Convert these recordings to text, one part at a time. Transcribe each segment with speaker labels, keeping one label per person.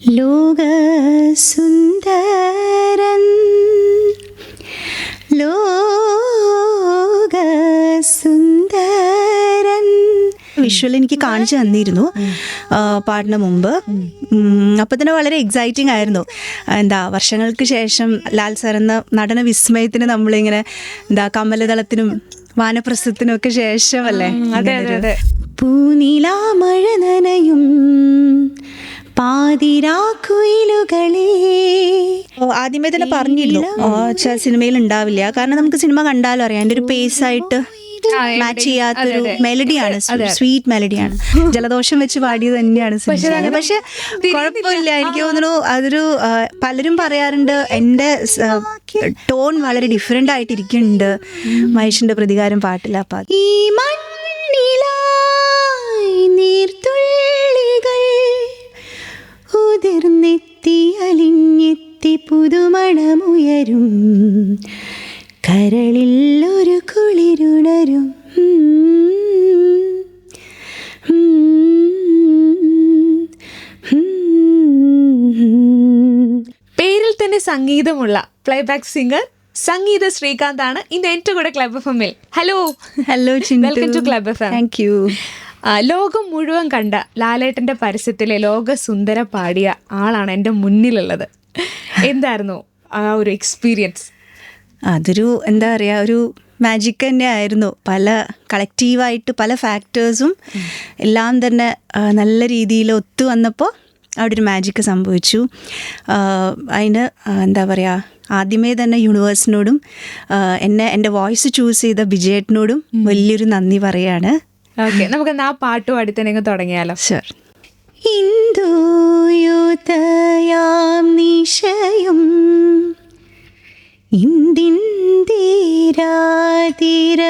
Speaker 1: ലോകസുന്ദരൻ. ലോകസുന്ദരൻ. Visual എനിക്ക് കാണിച്ചു തന്നിരുന്നു. പാടിന് മുമ്പ്. അപ്പം തന്നെ വളരെ എക്സൈറ്റിംഗ് ആയിരുന്നു. എന്താ വർഷങ്ങൾക്ക് ശേഷം ലാൽ സാർ എന്ന നടന വിസ്മയത്തിന് നമ്മളിങ്ങനെ എന്താ കമലതളത്തിനും വാനപ്രസത്തിനും ഒക്കെ ശേഷമല്ലേ
Speaker 2: അതെ അതെ അതെ.
Speaker 1: പൂനിലാ മഴ നനയും. പാതിരാക്കുയിലുകളെ. ആദ്യമേ തന്നെ പറഞ്ഞിരുന്നു. ച- സിനിമയിൽ ഉണ്ടാവില്ല. കാരണം നമുക്ക് സിനിമ കണ്ടാലും അറിയാം. എന്റെ ഒരു പേസ് ആയിട്ട് മാച്ച് ചെയ്യാത്തൊരു മെലഡിയാണ് സ്വീറ്റ് മെലഡിയാണ് ജലദോഷം വെച്ച് പാടിയത് തന്നെയാണ് സിനിമ പക്ഷെ കുഴപ്പമില്ല. എനിക്ക് തോന്നുന്നു അതൊരു പലരും പറയാറുണ്ട് എന്റെ ടോൺ വളരെ ഡിഫറെന്റ് ആയിട്ടിരിക്കുന്നുണ്ട്. മഹേഷിന്റെ പ്രതികാരം പാട്ടില്ല അപ്പൊ ഉതിർന്നെത്തി അലിഞ്ഞെത്തി പുതുമണമുയരും. കരളിൽ ഒരു കുളിരുണരും.
Speaker 2: പേരിൽ തന്നെ സംഗീതമുള്ള പ്ലേബാക്ക് സിംഗർ സംഗീത ശ്രീകാന്ത് ആണ് ഇന്ന് എന്റെ കൂടെ ക്ലബ് എഫ് എമ്മിൽ hello
Speaker 1: hello
Speaker 2: welcome to club F M
Speaker 1: thank you
Speaker 2: ലോകം മുഴുവൻ കണ്ട ലാലേട്ടന്റെ പരസ്യത്തിലെ ലോക സുന്ദര പാടിയ ആളാണ് എന്റെ മുന്നിലുള്ളത്. എന്തായിരുന്നു ആ ഒരു എക്സ്പീരിയൻസ്
Speaker 1: അതൊരു എന്താ പറയുക ഒരു മാജിക് തന്നെ ആയിരുന്നു. പല കളക്റ്റീവായിട്ട് പല ഫാക്ടേഴ്സും എല്ലാം തന്നെ നല്ല രീതിയിൽ ഒത്തു വന്നപ്പോൾ അവിടെ ഒരു മാജിക് സംഭവിച്ചു. അതിന് എന്താ പറയുക ആദ്യമേ തന്നെ യൂണിവേഴ്സിനോടും എന്നെ എന്റെ വോയിസ് ചൂസ് ചെയ്ത ബിജയേട്ടനോടും വലിയൊരു നന്ദി പറയാണ്.
Speaker 2: ഓക്കെ നമുക്ക് ആ പാട്ട് പാടി തന്നെ തുടങ്ങിയാലോ?
Speaker 1: ഷുർ ഇന്ദുയുതയാം നിശയും ഇന്ദിന്ദിരാതിരവും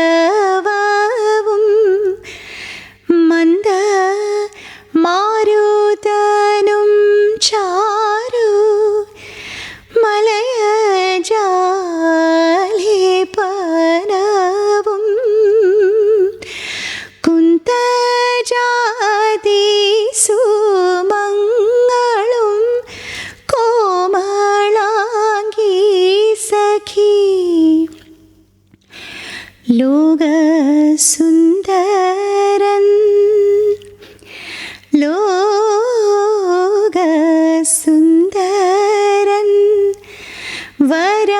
Speaker 1: വരാഞ്ഞാലയേ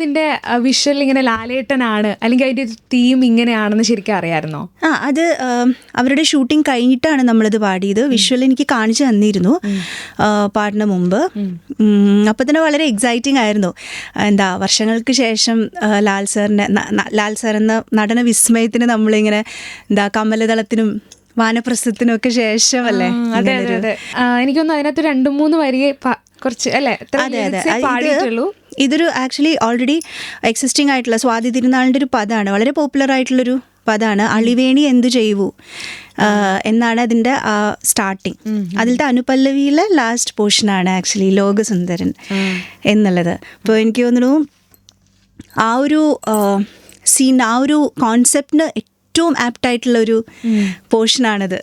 Speaker 2: അതിന്റെ വിഷ്വൽ ഇങ്ങനെ ലാലേട്ടനാണ് അല്ലെങ്കിൽ അതിന്റെ തീം ഇങ്ങനെയാണെന്ന് ശരിക്കും അറിയാമായിരുന്നോ
Speaker 1: ആ അത് അവരുടെ ഷൂട്ടിംഗ് കഴിഞ്ഞിട്ടാണ് നമ്മളിത് പാടിയത്. വിഷ്വൽ എനിക്ക് കാണിച്ചു തന്നിരുന്നു പാടിന് മുമ്പ്. അപ്പൊ അപ്പോൾ തന്നെ വളരെ എക്സൈറ്റിംഗ് ആയിരുന്നു. എന്താ വർഷങ്ങൾക്ക് ശേഷം ലാൽ ന- ലാൽ സാർ എന്ന നടന വിസ്മയത്തിന് നമ്മളിങ്ങനെ എന്താ കമലതളത്തിനും വാനപ്രസ്ഥത്തിനും ഒക്കെ ശേഷമല്ലേ
Speaker 2: അതെ അതെ അതെ. ആ, എനിക്കൊന്നും അതിനകത്ത് രണ്ടു മൂന്ന് വരിയെ കുറച്ച് അല്ലേ?
Speaker 1: അതെ അതെ. ഇതൊരു ആക്ച്വലി ഓൾറെഡി എക്സിസ്റ്റിംഗ് ആയിട്ടുള്ള സ്വാതി തിരുനാളിന്റെ ഒരു പദമാണ് വളരെ പോപ്പുലർ ആയിട്ടുള്ളൊരു പദമാണ് അളിവേണി എന്തു ചെയ്യൂ എന്നാണ് അതിന്റെ സ്റ്റാർട്ടിങ് അതിലത്തെ അനുപല്ലവിയിലെ ലാസ്റ്റ് പോർഷനാണ് ആക്ച്വലി ലോകസുന്ദരൻ എന്നുള്ളത്. അപ്പോൾ എനിക്ക് തോന്നുന്നു ആ ഒരു സീൻ ആ ഒരു കോൺസെപ്റ്റിന് ഏറ്റവും ആപ്റ്റ് ആയിട്ടുള്ള ഒരു പോർഷനാണത്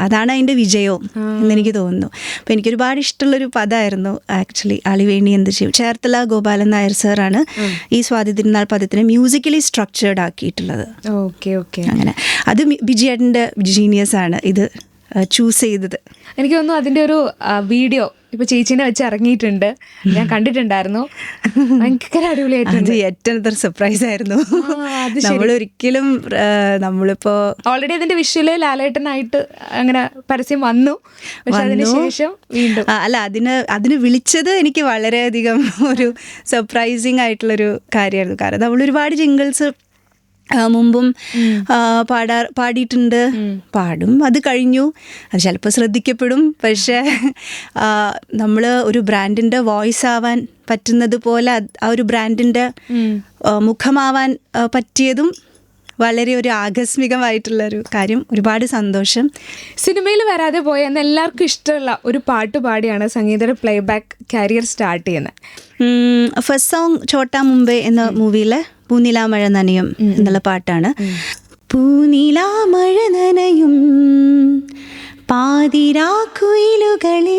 Speaker 1: അതാണ് അതിന്റെ വിജയവും എന്നെനിക്ക് തോന്നുന്നു. അപ്പോൾ എനിക്ക് ഒരുപാട് ഇഷ്ടമുള്ളൊരു പദമായിരുന്നു ആക്ച്വലി അളിവേണി എന്ത് ചെയ്യും. ചേർത്തല ഗോപാലൻ നായർ സാറാണ് ഈ സ്വാതി തിരുനാൾ പദത്തിനെ മ്യൂസിക്കലി സ്ട്രക്ചേർഡ് ആക്കിയിട്ടുള്ളത്.
Speaker 2: Okay okay.
Speaker 1: അങ്ങനെ. അത് ബിജിയേട്ടന്റെ ജീനിയസ് ആണ് ഇത്. ചൂസ് ചെയ്തത്.
Speaker 2: എനിക്ക് തോന്നുന്നു അതിന്റെ ഒരു വീഡിയോ ഇപ്പൊ ചേച്ചീനെ വെച്ച് ഇറങ്ങിയിട്ടുണ്ട്. ഞാൻ കണ്ടിട്ടുണ്ടായിരുന്നു. ഭയങ്കര അടിപൊളിയായിട്ടുണ്ട്.
Speaker 1: അത് ഏറ്റവും അത്ര സർപ്രൈസ് ആയിരുന്നു നമ്മൾ ഒരിക്കലും നമ്മളിപ്പോ
Speaker 2: ഓൾറെഡി അതിന്റെ വിഷ്വൽ ലാലേട്ടനായിട്ട് അങ്ങനെ പരസ്യം വന്നു. പക്ഷെ അതിന് ശേഷം വീണ്ടും.
Speaker 1: അല്ല അതിന് അതിന് വിളിച്ചത് എനിക്ക് വളരെയധികം ഒരു സർപ്രൈസിങ് ആയിട്ടുള്ളൊരു കാര്യമായിരുന്നു. കാരണം നമ്മൾ ഒരുപാട് ജിങ്കിൾസ് ആ, മുമ്പും പാടാ പാടിയിട്ടുണ്ട്. പാടും. അത് കഴിഞ്ഞു. അത് ചിലപ്പോൾ ശ്രദ്ധിക്കപ്പെടും. പക്ഷേ നമ്മൾ ഒരു ബ്രാൻഡിന്റെ വോയിസ് ആവാൻ പറ്റുന്നത് പോലെ ആ ഒരു ബ്രാൻഡിന്റെ മുഖമാവാൻ പറ്റിയതും വളരെ ഒരു ആകസ്മികമായിട്ടുള്ള ഒരു കാര്യം. ഒരുപാട് സന്തോഷം.
Speaker 2: സിനിമയിൽ വരാതെ പോയ എന്ന് എല്ലാവർക്കും ഇഷ്ടമുള്ള ഒരു പാട്ട് പാടിയാണ് സംഗീതയുടെ പ്ലേബാക്ക് കരിയർ സ്റ്റാർട്ട് ചെയ്യുന്നത്.
Speaker 1: ഫസ്റ്റ് സോങ് ചോട്ടാ മുംബൈ എന്ന മൂവിയിലെ പൂനിലാമഴ നനയും എന്നുള്ള പാട്ടാണ്. പൂനിലാമഴ നനയും പാതിരാക്കുയിലുകളെ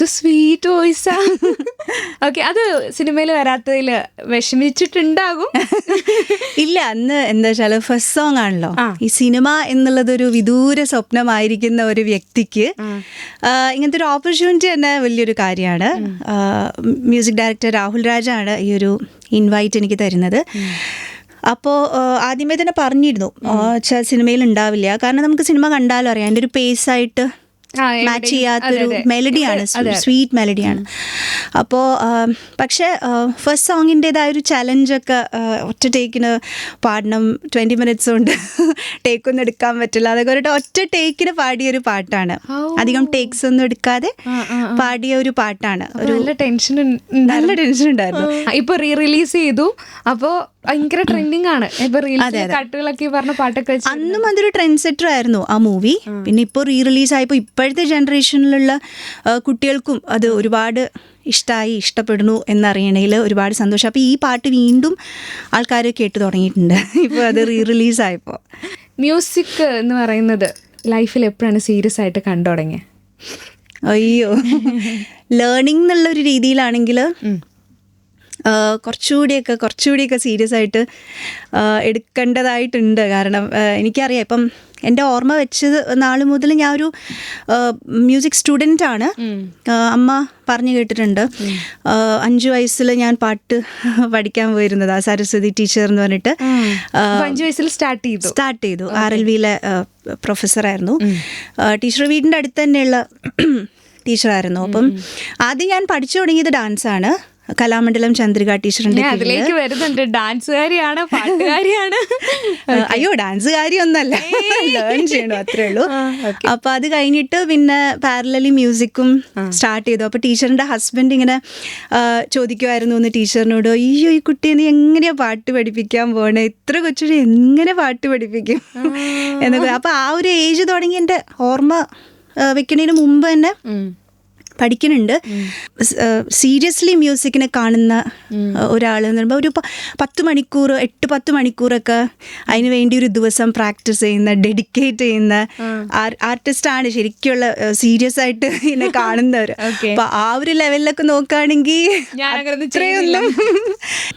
Speaker 2: എന്ത് സ്വീറ്റ് വോയിസാ. ഓക്കെ അത് സിനിമയിൽ വരാത്തതിൽ വിഷമിച്ചിട്ടുണ്ടാകും.
Speaker 1: ഇല്ല അന്ന് എന്താ വെച്ചാൽ ഫസ്റ്റ് സോങ് ആണല്ലോ. ഈ സിനിമ എന്നുള്ളത് ഒരു വിദൂര സ്വപ്നമായിരിക്കുന്ന ഒരു വ്യക്തിക്ക് ഇങ്ങനത്തെ ഒരു ഓപ്പർച്യൂണിറ്റി തന്നെ വലിയൊരു കാര്യമാണ്. മ്യൂസിക് ഡയറക്ടർ രാഹുൽ രാജാണ് ഈ ഒരു ഇൻവൈറ്റ് എനിക്ക് തരുന്നത്. അപ്പോൾ ആദ്യമേ തന്നെ പറഞ്ഞിരുന്നു. സിനിമയിൽ ഉണ്ടാവില്ല. കാരണം നമുക്ക് സിനിമ കണ്ടാലും അറിയാം അതിന്റെ ഒരു പേസായിട്ട് മാച്ച് ചെയ്യാത്തൊരു. മെലഡിയാണ്. സ്വീറ്റ് മെലഡിയാണ് അപ്പോൾ പക്ഷേ ഫസ്റ്റ് സോങ്ങിന്റെതായ ഒരു ചലഞ്ചൊക്കെ ഒറ്റ ടേക്കിന് പാടണം. ട്വന്റി മിനിറ്റ്സ് കൊണ്ട് ടേക്കൊന്നും എടുക്കാൻ പറ്റില്ല. അതൊക്കെ ഒരു ഒറ്റ ടേക്കിന് പാടിയ ഒരു പാട്ടാണ്. അധികം ടേക്സ് ഒന്നും എടുക്കാതെ. പാടിയ ഒരു പാട്ടാണ്.
Speaker 2: നല്ല ടെൻഷൻ
Speaker 1: നല്ല ടെൻഷൻ ഉണ്ടായിരുന്നു.
Speaker 2: ഇപ്പൊ റീ റിലീസ് ചെയ്തു. അപ്പോ ഭയങ്കര ട്രെൻഡിങ് ആണ്. കട്ടുകളൊക്കെ പറഞ്ഞ പാട്ടൊക്കെ
Speaker 1: അന്നും അതൊരു ട്രെൻഡ് സെറ്റർ ആയിരുന്നു ആ മൂവി പിന്നെ ഇപ്പോൾ റീ റിലീസ് ആയപ്പോൾ ഇപ്പോഴത്തെ ജനറേഷനിലുള്ള കുട്ടികൾക്കും അത് ഒരുപാട് ഇഷ്ടമായി ഇഷ്ടപ്പെടുന്നു എന്നറിയണതിൽ ഒരുപാട് സന്തോഷം. അപ്പോൾ ഈ പാട്ട് വീണ്ടും ആൾക്കാർ കേട്ട് തുടങ്ങിയിട്ടുണ്ട്. ഇപ്പോൾ അത് റീ റിലീസ് ആയപ്പോൾ
Speaker 2: മ്യൂസിക് എന്ന് പറയുന്നത് ലൈഫിൽ എപ്പോഴാണ് സീരിയസ് ആയിട്ട് കണ്ടു തുടങ്ങിയത്
Speaker 1: അയ്യോ. ലേണിംഗ് എന്നുള്ള ഒരു രീതിയിലാണെങ്കിൽ കുറച്ചുകൂടിയൊക്കെ കുറച്ചുകൂടിയൊക്കെ സീരിയസ് ആയിട്ട് എടുക്കേണ്ടതായിട്ടുണ്ട്. കാരണം എനിക്കറിയാം ഇപ്പം എന്റെ ഓർമ്മ വെച്ചത് നാൾ മുതൽ ഞാൻ ഒരു മ്യൂസിക് സ്റ്റുഡന്റ് ആണ്. അമ്മ പറഞ്ഞു കേട്ടിട്ടുണ്ട്. അഞ്ചു വയസ്സിൽ ഞാൻ പാട്ട് പഠിക്കാൻ പോയിരുന്നത് ആ സരസ്വതി ടീച്ചർ എന്ന് പറഞ്ഞിട്ട്.
Speaker 2: അഞ്ചു വയസ്സിൽ സ്റ്റാർട്ട് ചെയ്തു.
Speaker 1: സ്റ്റാർട്ട് ചെയ്തു. ആർ എൽ വിയിലെ പ്രൊഫസറായിരുന്നു ടീച്ചർ വീടിന്റെ അടുത്ത് തന്നെയുള്ള ടീച്ചറായിരുന്നു അപ്പം ആദ്യം ഞാൻ പഠിച്ചു തുടങ്ങിയത് ഡാൻസാണ് കലാമണ്ഡലം ചന്ദ്രിക ടീച്ചറിന്റെ.
Speaker 2: അതിലേക്ക് വരുന്നുണ്ട്. ഡാൻസുകാരിയാണ് പാട്ടുകാരിയാണ്.
Speaker 1: അയ്യോ ഡാൻസുകാരി ഒന്നല്ല ലേൺ ചെയ്യണു അത്രേ ഉള്ളൂ. അപ്പൊ അത് കഴിഞ്ഞിട്ട് പിന്നെ പാരലലി മ്യൂസിക്കും സ്റ്റാർട്ട് ചെയ്തു. അപ്പൊ ടീച്ചറിന്റെ ഹസ്ബൻഡ് ഇങ്ങനെ ചോദിക്കുമായിരുന്നു ഒന്ന് ടീച്ചറിനോട് അയ്യോ ഈ കുട്ടിയെ നീ എങ്ങനെയാ പാട്ട് പഠിപ്പിക്കാൻ പോണേ? ഇത്ര കൊച്ചു എങ്ങനെ പാട്ട് പഠിപ്പിക്കും? എന്നൊക്കെ. അപ്പൊ ആ ഒരു ഏജ് തുടങ്ങി എന്റെ ഓർമ്മ വെക്കുന്നതിന് മുമ്പ് തന്നെ പഠിക്കുന്നുണ്ട്. സീരിയസ്ലി മ്യൂസിക്കിനെ കാണുന്ന ഒരാൾ എന്ന് പറയുമ്പോൾ ഒരു പത്ത് മണിക്കൂർ എട്ട് പത്ത് മണിക്കൂറൊക്കെ അതിന് വേണ്ടി ഒരു ദിവസം പ്രാക്ടീസ് ചെയ്യുന്ന ഡെഡിക്കേറ്റ് ചെയ്യുന്ന ആർട്ടിസ്റ്റാണ് ശരിക്കുള്ള സീരിയസ് ആയിട്ട് ഇതിനെ കാണുന്നവർ. അപ്പൊ ആ ഒരു ലെവലിലൊക്കെ നോക്കുകയാണെങ്കിൽ
Speaker 2: ഞാൻ അങ്ങനെ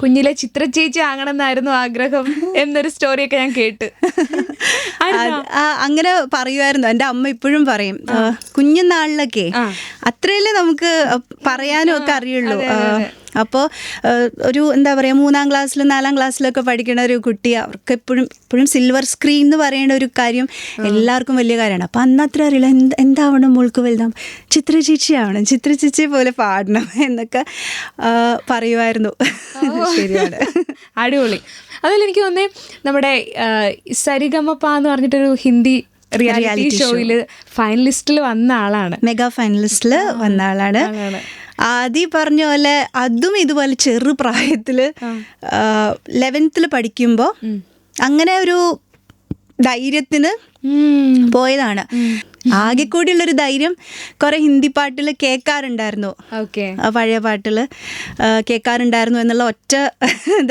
Speaker 2: കുഞ്ഞിലെ ചിത്ര ചേച്ചി ആകണമെന്നായിരുന്നു ആഗ്രഹം എന്നൊരു സ്റ്റോറിയൊക്കെ ഞാൻ കേട്ട്?
Speaker 1: അങ്ങനെ പറയുമായിരുന്നു. എന്റെ അമ്മ ഇപ്പോഴും പറയും. കുഞ്ഞുനാളിലൊക്കെ
Speaker 2: ആ.
Speaker 1: അത്രയല്ലേ നമുക്ക് പറയാനും ഒക്കെ അറിയുള്ളൂ. അപ്പോൾ ഒരു എന്താ പറയുക മൂന്നാം ക്ലാസ്സിലും നാലാം ക്ലാസ്സിലൊക്കെ പഠിക്കുന്ന ഒരു കുട്ടി അവർക്ക് എപ്പോഴും എപ്പോഴും സിൽവർ സ്ക്രീൻ എന്ന് പറയേണ്ട ഒരു കാര്യം എല്ലാവർക്കും വലിയ കാര്യമാണ്. അപ്പം അന്നത്ര അത്ര അറിയില്ല എന്ത് എന്താവണം മോൾക്ക് വലുതാം? ചിത്ര ചേച്ചി ആവണം ചിത്ര ചേച്ചി പോലെ പാടണം എന്നൊക്കെ പറയുമായിരുന്നു. ശരിയാണ്.
Speaker 2: അടിപൊളി. അതിൽ എനിക്ക് തോന്നേ നമ്മുടെ സരിഗമപ്പ എന്ന് പറഞ്ഞിട്ടൊരു ഹിന്ദി റിയാലിറ്റി. ഷോയിൽ ഫൈനലിസ്റ്റിൽ വന്ന ആളാണ്.
Speaker 1: മെഗാ ഫൈനലിസ്റ്റിൽ വന്ന ആളാണ്. ആദ്യ പറഞ്ഞ പോലെ അതും ഇതുപോലെ ചെറു പ്രായത്തിൽ ലെവൻത്തിൽ പഠിക്കുമ്പോൾ അങ്ങനെ ഒരു ധൈര്യത്തിന് പോയതാണ്. ആകെ കൂടിയുള്ളൊരു ധൈര്യം കുറെ ഹിന്ദി പാട്ടിൽ കേൾക്കാറുണ്ടായിരുന്നു
Speaker 2: ഓക്കെ.
Speaker 1: ആ പഴയ പാട്ടിൽ കേൾക്കാറുണ്ടായിരുന്നു എന്നുള്ള ഒറ്റ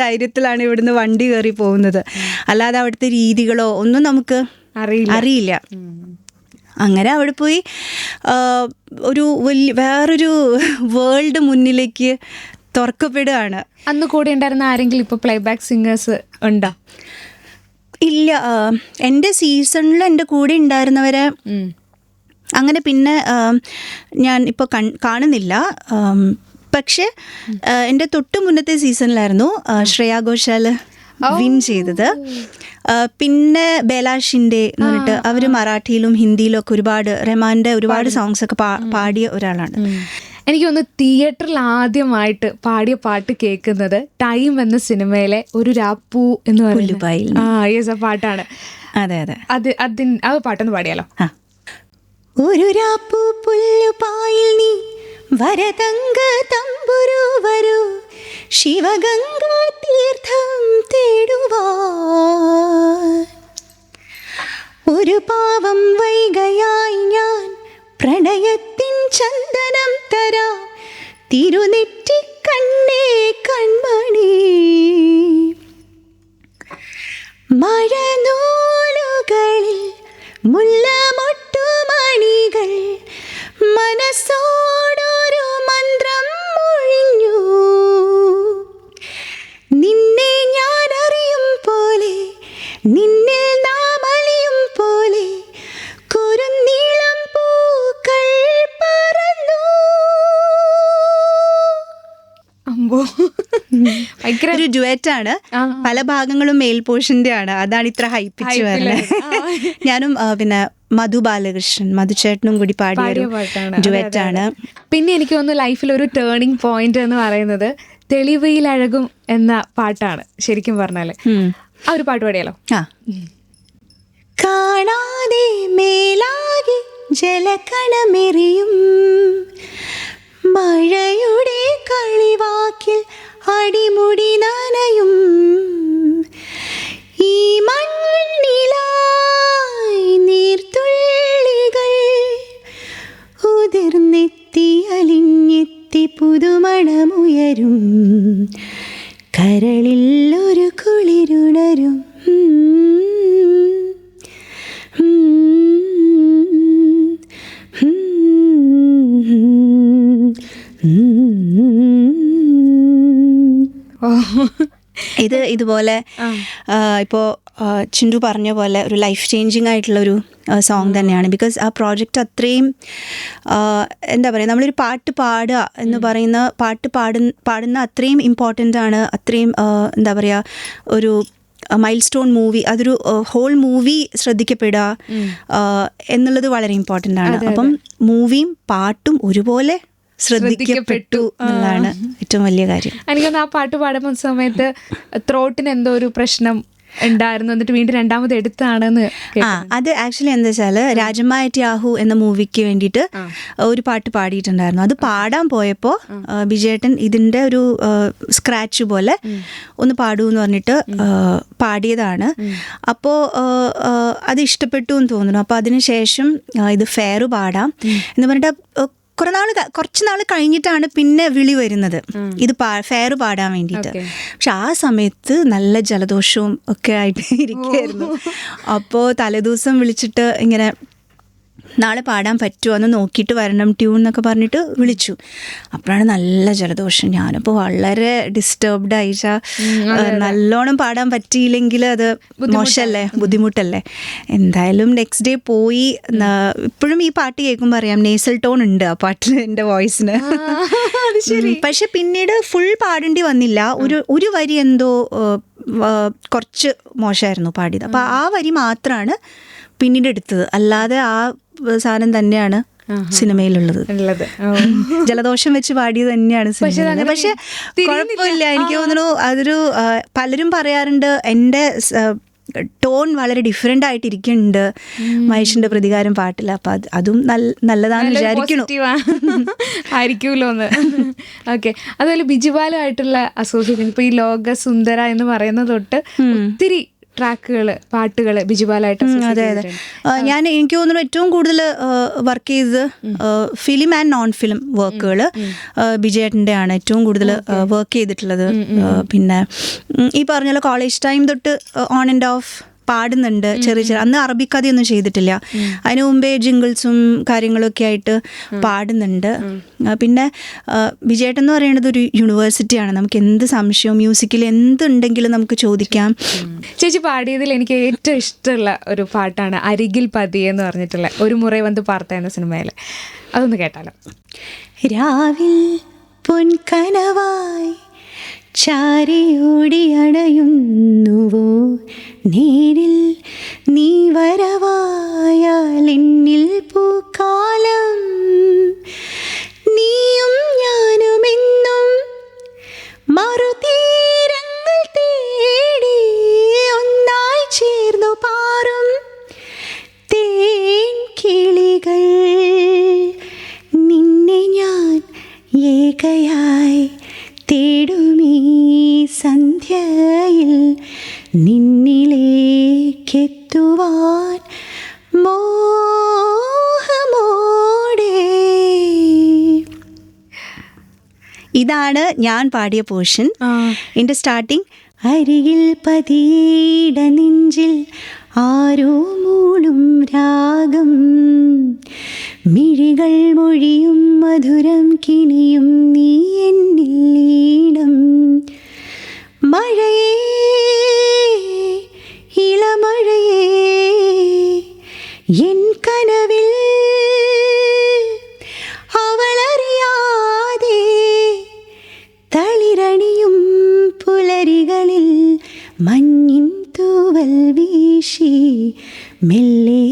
Speaker 1: ധൈര്യത്തിലാണ് ഇവിടുന്ന് വണ്ടി കയറി പോകുന്നത്. അല്ലാതെ അവിടുത്തെ രീതികളോ ഒന്നും നമുക്ക്
Speaker 2: അറിയില്ല.
Speaker 1: അങ്ങനെ അവിടെ പോയി ഒരു വലിയ വേറൊരു വേൾഡ് മുന്നിലേക്ക് തുറക്കപ്പെടുകയാണ്.
Speaker 2: അന്ന് കൂടെ ഉണ്ടായിരുന്ന ആരെങ്കിലും ഇപ്പൊ പ്ലേബാക്ക് സിംഗേഴ്സ് ഉണ്ടോ?
Speaker 1: ഇല്ല എന്റെ സീസണിൽ എന്റെ കൂടെ ഉണ്ടായിരുന്നവരെ അങ്ങനെ പിന്നെ ഞാൻ ഇപ്പോൾ കൺ കാണുന്നില്ല. പക്ഷേ എന്റെ തൊട്ട് മുന്നത്തെ സീസണിലായിരുന്നു ശ്രേയാ ഘോഷാൽ വിൻ ചെയ്തത്. ആ, പിന്നെ ബേലാഷിന്റെ എന്ന് പറഞ്ഞിട്ട് അവർ മറാഠിയിലും ഹിന്ദിയിലും ഒക്കെ ഒരുപാട് റഹ്മാന്റെ ഒരുപാട് സോങ്സ് ഒക്കെ പാടിയ ഒരാളാണ്.
Speaker 2: എനിക്ക് ഒന്ന് തിയേറ്ററിൽ ആദ്യമായിട്ട് പാടിയ പാട്ട് കേൾക്കുന്നത് ടൈം എന്ന സിനിമയിലെ ഒരു രാപ്പു എന്ന് പറയുന്നത് ആ യെസ് ആ പാട്ടാണ്.
Speaker 1: അതെ അതെ.
Speaker 2: അത് അതിന് ആ പാട്ടൊന്ന് പാടിയാലോ.
Speaker 1: ഒരു രാപ്പു പുല്ലുപായിൽ നീ വരതങ്ക തമ്പുരു വരൂ. ശിവഗംഗ തീർത്ഥം തേടുവാ ഒരു പാവം വൈകയായി ഞാൻ പ്രണയത്തിൻ ചന്ദനം തരാം. തിരുനെറ്റി കണ്ണേ കൺമണി. മഴനൂലുകളിൽ ഒരു ഡുവറ്റ്
Speaker 2: ആണ്
Speaker 1: പല ഭാഗങ്ങളും മെയിൽ പോർഷന്റെ ആണ്. അതാണ് ഇത്ര ഹൈപ്പിച്ച് വരുന്നത് ഞാനും പിന്നെ മധു ബാലകൃഷ്ണൻ മധുചേട്ടനും കൂടി പാടിയ ഡുവറ്റ് ആണ്
Speaker 2: പിന്നെ എനിക്ക് തോന്നുന്നു ലൈഫിൽ ഒരു ടേണിംഗ് പോയിന്റ് എന്ന് പറയുന്നത് തെളിവയിലഴകും എന്ന പാട്ടാണ്. ശരിക്കും
Speaker 1: പറഞ്ഞാൽ.
Speaker 2: ആ ഒരു പാട്ട് പാടിയാലോ?
Speaker 1: ആ. കാണാതെ മേലാകെ ജലകണമെറിയും. മഴയുടെ കളിവാക്കിൽ അടിമുടി നനയും. ഈ മണ്ണിലായി നീർത്തുള്ളികൾ ഉതിർന്നെത്തി അലിഞ്ഞെത്തി പുതുമണമുയരും. കരളിൽ ഒരു കുളിരുണരും. ഇത് ഇതുപോലെ. ഇപ്പോൾ ചിൻഡു പറഞ്ഞ പോലെ ഒരു ലൈഫ് ചേഞ്ചിങ് ആയിട്ടുള്ള ഒരു സോങ് തന്നെയാണ്. ബിക്കോസ് ആ പ്രോജക്റ്റ് അത്രയും എന്താ പറയുക നമ്മളൊരു പാട്ട് പാടുക എന്ന് പറയുന്ന പാട്ട് പാടുന്ന പാടുന്ന അത്രയും ഇമ്പോർട്ടന്റ് ആണ്. അത്രയും എന്താ പറയുക ഒരു മൈൽ സ്റ്റോൺ മൂവി അതൊരു ഹോൾ മൂവി ശ്രദ്ധിക്കപ്പെടുക എന്നുള്ളത് വളരെ ഇമ്പോർട്ടന്റ് ആണ്. അപ്പം മൂവിയും പാട്ടും ഒരുപോലെ ശ്രദ്ധിക്കപ്പെട്ടു എന്നുള്ളതാണ് ഏറ്റവും വലിയ കാര്യം.
Speaker 2: എനിക്കൊന്ന് ആ പാട്ട് പാടുമ്പോൾ സമയത്ത് ത്രോട്ടിന് എന്തോ ഒരു പ്രശ്നം ഉണ്ടായിരുന്നു. എന്നിട്ട് വീണ്ടും രണ്ടാമത് എടുത്താണെന്ന്
Speaker 1: ആ അത് ആക്ച്വലി എന്താ വെച്ചാൽ രാജമ്മ യാഹു എന്ന മൂവിക്ക് വേണ്ടിയിട്ട് ഒരു പാട്ട് പാടിയിട്ടുണ്ടായിരുന്നു. അത് പാടാൻ പോയപ്പോൾ ബിജേട്ടൻ ഇതിന്റെ ഒരു സ്ക്രാച്ച് പോലെ ഒന്ന് പാടൂ എന്ന് പറഞ്ഞിട്ട് പാടിയതാണ്. അപ്പോ അത് ഇഷ്ടപ്പെട്ടു എന്ന് തോന്നുന്നു. അപ്പോൾ അതിനുശേഷം ഇത് ഫെയർ പാടാം എന്ന് പറഞ്ഞിട്ട് കുറെ നാൾ കുറച്ച് നാൾ കഴിഞ്ഞിട്ടാണ് പിന്നെ വിളി വരുന്നത്. ഇത് പാ ഫെയർ പാടാൻ വേണ്ടിയിട്ട്. പക്ഷെ ആ സമയത്ത് നല്ല ജലദോഷവും ഒക്കെ ആയിട്ട് ഇരിക്കുകയായിരുന്നു അപ്പോൾ തലേദിവസം വിളിച്ചിട്ട് ഇങ്ങനെ നാളെ പാടാൻ പറ്റുമോ എന്ന് നോക്കിയിട്ട് വരണം ട്യൂൺ എന്നൊക്കെ പറഞ്ഞിട്ട് വിളിച്ചു. അപ്പോഴാണ് നല്ല ജലദോഷം. ഞാനിപ്പോൾ വളരെ ഡിസ്റ്റർബ്ഡ് ആയിച്ച നല്ലോണം പാടാൻ പറ്റിയില്ലെങ്കിൽ അത് മോശമല്ലേ? ബുദ്ധിമുട്ടല്ലേ? എന്തായാലും നെക്സ്റ്റ് ഡേ പോയി ഇപ്പോഴും ഈ പാട്ട് കേൾക്കുമ്പോൾ അറിയാം നേസൽ ടോൺ ഉണ്ട് ആ പാട്ടിൽ എന്റെ വോയിസിന് പക്ഷെ പിന്നീട് ഫുൾ പാടേണ്ടി വന്നില്ല. ഒരു ഒരു വരി എന്തോ കുറച്ച് മോശമായിരുന്നു പാടിയത്. അപ്പോൾ ആ. വരി മാത്രമാണ് പിന്നീട് എടുത്തത്. അല്ലാതെ ആ സാധനം തന്നെയാണ് സിനിമയിലുള്ളത്. ജലദോഷം വെച്ച് പാടിയത് തന്നെയാണ്
Speaker 2: സിനിമ
Speaker 1: പക്ഷെ കുഴപ്പമില്ല. എനിക്ക് തോന്നുന്നു അതൊരു പലരും പറയാറുണ്ട് എന്റെ ടോൺ വളരെ ഡിഫറെന്റ് ആയിട്ടിരിക്കുന്നുണ്ട് മഹേഷിന്റെ പ്രതികാരം പാട്ടിൽ. അപ്പൊ അത് അതും നല്ല- നല്ലതാണെന്ന്
Speaker 2: നല്ലൊരു
Speaker 1: വിചാരിക്കണു
Speaker 2: ആയിരിക്കുമല്ലോ എന്ന്. ഓക്കെ. അതുപോലെ ബിജുബാലുമായിട്ടുള്ള അസോസിയേഷൻ ഇപ്പൊ ഈ ലോക സുന്ദര എന്ന് പറയുന്ന തൊട്ട് ഒത്തിരി ട്രാക്കുകൾ പാട്ടുകൾ
Speaker 1: ബിജുപാലായിട്ട് അതെ അതെ. ഞാൻ എനിക്ക് തോന്നുന്നു ഏറ്റവും കൂടുതൽ വർക്ക് ചെയ്ത് ഫിലിം ആൻഡ് നോൺ ഫിലിം വർക്കുകൾ ബിജയേട്ടന്റെ ആണ് ഏറ്റവും കൂടുതൽ വർക്ക് ചെയ്തിട്ടുള്ളത്. പിന്നെ ഈ പറഞ്ഞ കോളേജ് ടൈം തൊട്ട് ഓൺ ആൻഡ് ഓഫ് പാടുന്നുണ്ട് ചെറിയ ചെറിയ അന്ന് അറബിക്കഥയൊന്നും ചെയ്തിട്ടില്ല. അതിന് മുമ്പേ ജിങ്കിൾസും കാര്യങ്ങളൊക്കെ ആയിട്ട് പാടുന്നുണ്ട്. പിന്നെ വിജയേട്ടൻ എന്ന് പറയുന്നത് ഒരു യൂണിവേഴ്സിറ്റിയാണ് നമുക്ക് എന്ത് സംശയവും മ്യൂസിക്കിൽ എന്തുണ്ടെങ്കിലും നമുക്ക് ചോദിക്കാം.
Speaker 2: ചേച്ചി പാടിയതിൽ എനിക്ക് ഏറ്റവും ഇഷ്ടമുള്ള ഒരു പാട്ടാണ് അരികിൽ പതിയെ എന്ന് പറഞ്ഞിട്ടുള്ള ഒരു മുറ വന്ന് പാർത്ത എന്ന സിനിമയിൽ. അതൊന്ന് കേട്ടാലോ.
Speaker 1: രാവിൽ പൊൻകനവായി ചാരിയോടി അണയുന്നുവോ നേരിൽ നീ വരവായാൽ എന്നിൽ പൂക്കാലം. നീയും ഞാനുമെന്നും മറുതീരങ്ങൾ തേടി ഒന്നായി ചേർന്നു പാറും തേൻ കിളികൾ. നിന്നെ ഞാൻ ഏകയായി തേടുമീ സന്ധ്യയിൽ നിന്നിലേക്കെത്തുവാൻ മോഹമോടെ. ഇതാണ് ഞാൻ പാടിയ പോർഷൻ. എന്റെ സ്റ്റാർട്ടിങ് അരികിൽ പതിയിട നെഞ്ചിൽ ആരോ മൂളും രാഗം. മിഴികൾ മൊഴിയും മധുരം കിണിയും നീ എന്നിൽ മഞ്ഞിൻ തൂവൽ വീശി മെല്ലെ.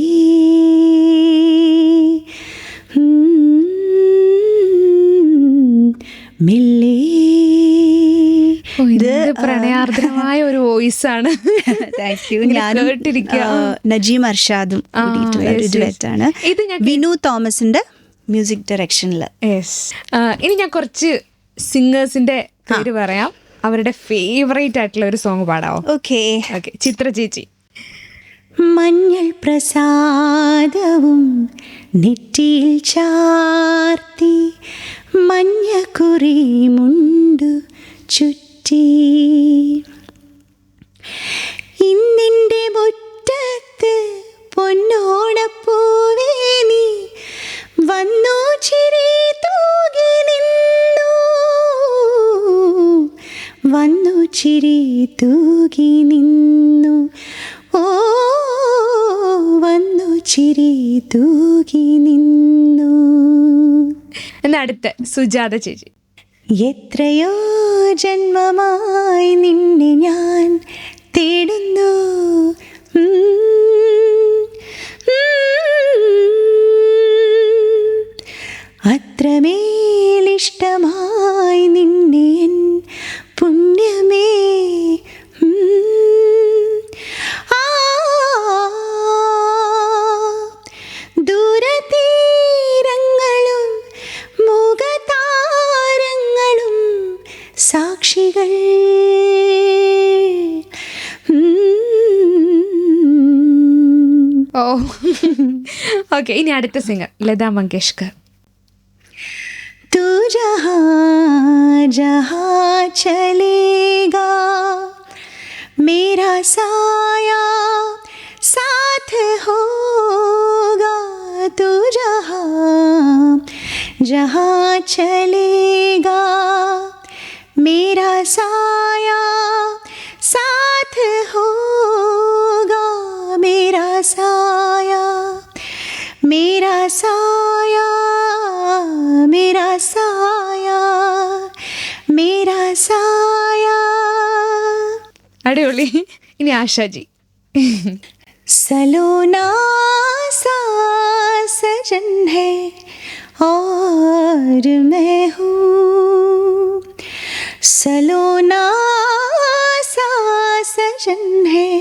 Speaker 1: മെല്ലേ.
Speaker 2: ഓ, പ്രണയാർദ്രമായ ഒരു വോയിസ് ആണ്
Speaker 1: നജീം അർഷാദും. ഡുവറ്റാണ്
Speaker 2: ഇത്
Speaker 1: വിനു തോമസിന്റെ മ്യൂസിക് ഡയറക്ഷനിൽ
Speaker 2: ഇനി ഞാൻ കുറച്ച് സിംഗേഴ്സിന്റെ പേര് പറയാം. അവരുടെ ഫേവറേറ്റ് ആയിട്ടുള്ള ഒരു സോങ് പാടാവോ?
Speaker 1: ഓക്കെ
Speaker 2: ഓക്കെ ചിത്ര ചേച്ചി.
Speaker 1: മഞ്ഞൾ പ്രസാദവും നെറ്റിയിൽ ചാർത്തി മഞ്ഞ മുണ്ടു ചുറ്റി
Speaker 2: അടുത്ത സുജാത ചേച്ചി.
Speaker 1: എത്രയോ ജന്മമായി നിന്നെ ഞാൻ തേടുന്നു. അത്രമേലിഷ്ടമായി നിന്നെ പുണ്യമേ
Speaker 2: ഓക്കെ ഇനി അടുത്ത സിംഗർ ലതാ മങ്കേഷ്കർ
Speaker 1: तू जहाँ जहाँ चलेगा मेरा साया साथ होगा तू जहाँ जहाँ चलेगा
Speaker 2: അടിപൊളി ഇനി ആശാജി
Speaker 1: सलोना सा सजन है और मैं हूँ सलोना सा सजन है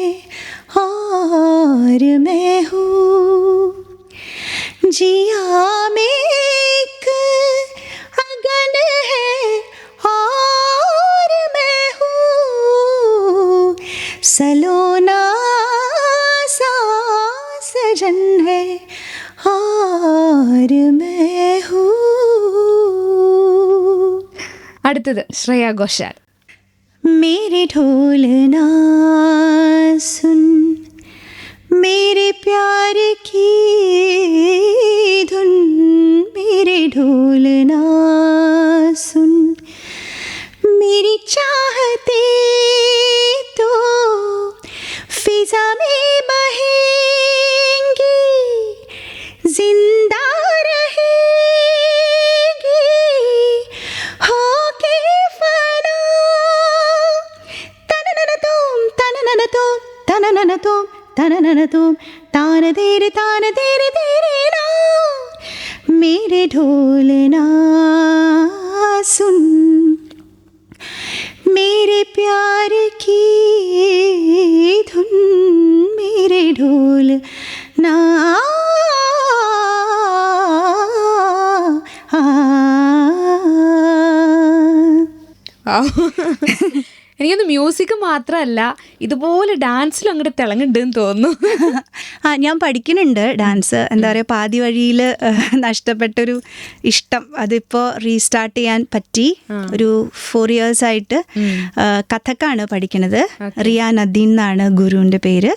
Speaker 2: അടുത്തത് ശ്രേയ ഘോഷാൽ
Speaker 1: मेरे ढोलना सुन मेरे प्यार की धुन मेरे ढोलना सुन मेरी चाहते Oh.
Speaker 2: എനിക്കൊന്ന് മ്യൂസിക് മാത്രമല്ല ഇതുപോലെ ഡാൻസിലും അങ്ങോട്ട് തിളങ്ങുണ്ടെന്ന് തോന്നുന്നു.
Speaker 1: ആ ഞാൻ പഠിക്കുന്നുണ്ട് ഡാൻസ് എന്താ പറയുക പാതി വഴിയിൽ നഷ്ടപ്പെട്ടൊരു ഇഷ്ടം. അതിപ്പോൾ റീസ്റ്റാർട്ട് ചെയ്യാൻ പറ്റി. ഒരു ഫോർ ഇയേഴ്സ് ആയിട്ട് കഥക്കാണ് പഠിക്കുന്നത്. റിയ നദീൻ എന്നാണ് ഗുരുവിന്റെ പേര്.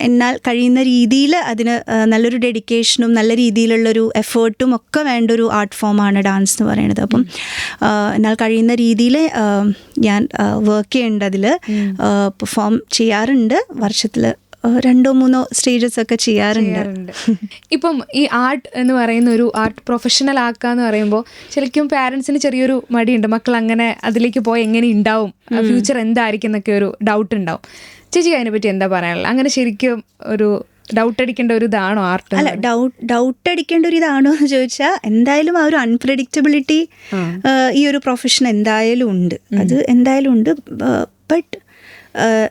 Speaker 1: എന്നാൽ കഴിയുന്ന രീതിയിൽ അതിന് നല്ലൊരു ഡെഡിക്കേഷനും നല്ല രീതിയിലുള്ളൊരു എഫേർട്ടും ഒക്കെ വേണ്ട ഒരു ആർട്ട് ഫോമാണ് ഡാൻസ് എന്ന് പറയുന്നത്. അപ്പം എന്നാൽ കഴിയുന്ന രീതിയിൽ ഞാൻ വർക്ക് ചെയ്യുന്നുണ്ട് അതിൽ പെർഫോം ചെയ്യാറുണ്ട്. വർഷത്തിൽ രണ്ടോ മൂന്നോ സ്റ്റേജസ് ഒക്കെ ചെയ്യാറുണ്ട്.
Speaker 2: ഇപ്പം ഈ ആർട്ട് എന്ന് പറയുന്ന ഒരു ആർട്ട് പ്രൊഫഷണൽ ആക്കുക എന്ന് പറയുമ്പോൾ ശരിക്കും പാരൻസിന് ചെറിയൊരു മടിയുണ്ട്. മക്കൾ അങ്ങനെ അതിലേക്ക് പോയി എങ്ങനെ ഉണ്ടാവും ഫ്യൂച്ചർ എന്തായിരിക്കും എന്നൊക്കെ ഒരു ഡൗട്ട് ഉണ്ടാവും ചേച്ചി അതിനെപ്പറ്റി എന്താ പറയാനുള്ളത്? അങ്ങനെ ശരിക്കും ഒരു ഡൗട്ട് അടിക്കേണ്ട ഒരു ഇതാണോ ആർട്ട്
Speaker 1: അല്ല ഡൗട്ട് ഡൗട്ട് അടിക്കേണ്ട ഒരു ഇതാണോ എന്ന് ചോദിച്ചാൽ എന്തായാലും ആ ഒരു അൺപ്രഡിക്റ്റബിലിറ്റി ഈ ഒരു പ്രൊഫഷൻ എന്തായാലും ഉണ്ട്. അത് എന്തായാലും ഉണ്ട് ബട്ട്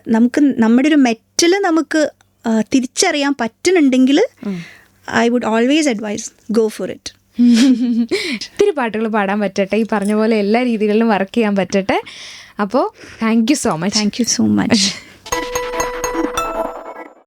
Speaker 1: നമുക്ക് നമ്മുടെ ഒരു മെറ്റൽ നമുക്ക് തിരിച്ചറിയാൻ പറ്റുന്നുണ്ടെങ്കിൽ I would always advise go for it
Speaker 2: ഒത്തിരി പാട്ടുകൾ പാടാൻ പറ്റട്ടെ ഈ പറഞ്ഞ പോലെ എല്ലാ രീതികളിലും വർക്ക് ചെയ്യാൻ പറ്റട്ടെ. അപ്പോൾ thank you so much
Speaker 1: thank you so much